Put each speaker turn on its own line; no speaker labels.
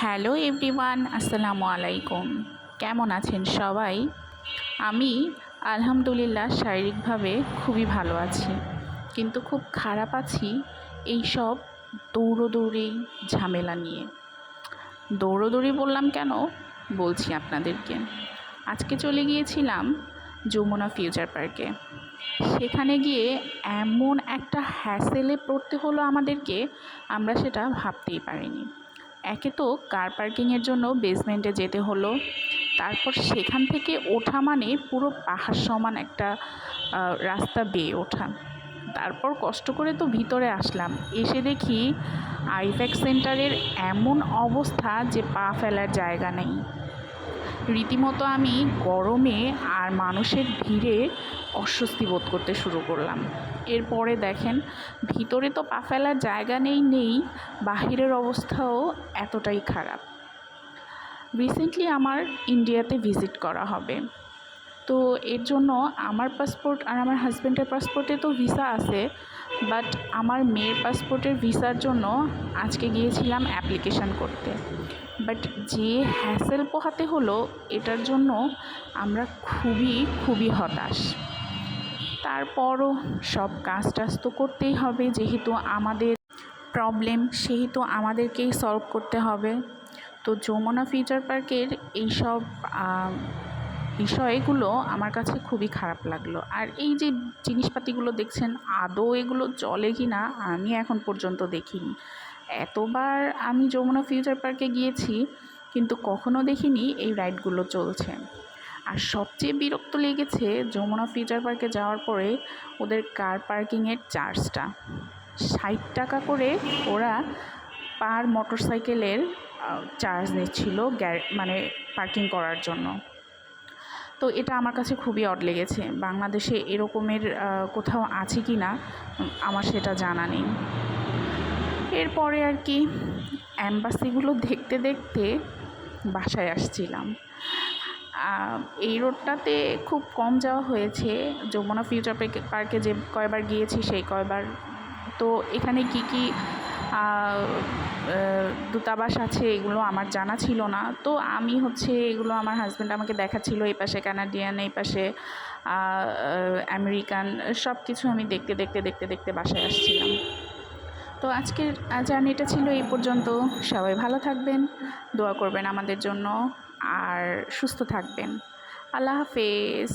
Hello everyone, আসসালামু আলাইকুম। কেমন আছেন সবাই? আমি আলহামদুলিল্লাহ শারীরিকভাবে খুবই ভালো আছি। কিন্তু খুব খারাপ আছি এই সব দৌড়োদৌড়ি ঝামেলা নিয়ে। দৌড়োদৌড়ি বললাম কেন? বলছি আপনাদেরকে। আজকে চলে গিয়েছিলাম যমুনা ফিউচার পার্কে। সেখানে গিয়ে এমন একটা হ্যাসেলে পড়তে হলো আমাদেরকে, আমরা সেটা ভাবতেই পারিনি। একে তো কার পার্কিংয়ের জন্য বেসমেন্টে যেতে হলো। তারপর সেখান থেকে ওঠা মানে পুরো পাহাড় সমান একটা রাস্তা বেয়ে ওঠা। তারপর কষ্ট করে তো ভিতরে আসলাম। এসে দেখি আইফ্যাক সেন্টারের এমন অবস্থা যে পা ফেলার জায়গা নেই। রীতিমতো আমি গরমে আর মানুষের ভিড়ে অস্বস্তি বোধ করতে শুরু করলাম। এরপরে দেখেন, ভিতরে তো পা ফেলার জায়গা নেই নেই, বাহিরের অবস্থাও এতটাই খারাপ। রিসেন্টলি আমার ইন্ডিয়াতে ভিজিট করা হবে। তো এর জন্য আমার পাসপোর্ট আর আমার হাজব্যান্ডের পাসপোর্টে তো ভিসা আছে বাট আমার মেয়ের পাসপোর্টের ভিসার জন্য আজকে গিয়েছিলাম অ্যাপ্লিকেশান করতে। বাট যে হ্যাসেল পোহাতে হলো, এটার জন্য আমরা খুবই খুবই হতাশ। তারপরও সব কাজ টাজ তো করতেই হবে, যেহেতু আমাদের প্রবলেম সেহেতু আমাদেরকেই সলভ করতে হবে। তো যমুনা ফিউচার পার্কের এইসব বিষয়গুলো আমার কাছে খুবই খারাপ লাগল। আর এই যে জিনিসপাতিগুলো দেখছেন, আদৌ এগুলো চলে কি না, আমি এখন পর্যন্ত দেখিনি। এতবার আমি যমুনা ফিউচার পার্কে গিয়েছি, কিন্তু কখনো দেখিনি এই রাইডগুলো চলছে। আর সবচেয়ে বিরক্ত লেগেছে যমুনা ফিউচার পার্কে যাওয়ার পরে ওদের কার পার্কিংয়ের চার্জটা। ষাট টাকা করে ওরা পার মোটরসাইকেলের চার্জ নিচ্ছিল মানে পার্কিং করার জন্য। তো এটা আমার কাছে খুবই অড লেগেছে। বাংলাদেশে এরকমের কোথাও আছে কি না, আমার সেটা জানা নেই। এরপরে আর কি অ্যাম্বাসিগুলো দেখতে দেখতে বাসায় আসছিলাম। এই রোডটাতে খুব কম যাওয়া হয়েছে। যমুনা ফিউচার পার্কে যে কয়বার গিয়েছি, সেই কয়বার। তো এখানে কি কি দূতাবাস আছে, এগুলো আমার জানা ছিল না। তো আমি হচ্ছে এগুলো আমার হাজব্যান্ড আমাকে দেখাচ্ছিল, এই পাশে কানাডিয়ান এই পাশে আমেরিকান সব কিছু আমি দেখতে দেখতে দেখতে দেখতে বাসায় আসছিলাম। তো আজকের জার্নিটা ছিল এই পর্যন্ত। সবাই ভালো থাকবেন, দোয়া করবেন আমাদের জন্য, আর সুস্থ থাকবেন। আল্লাহ হাফেজ।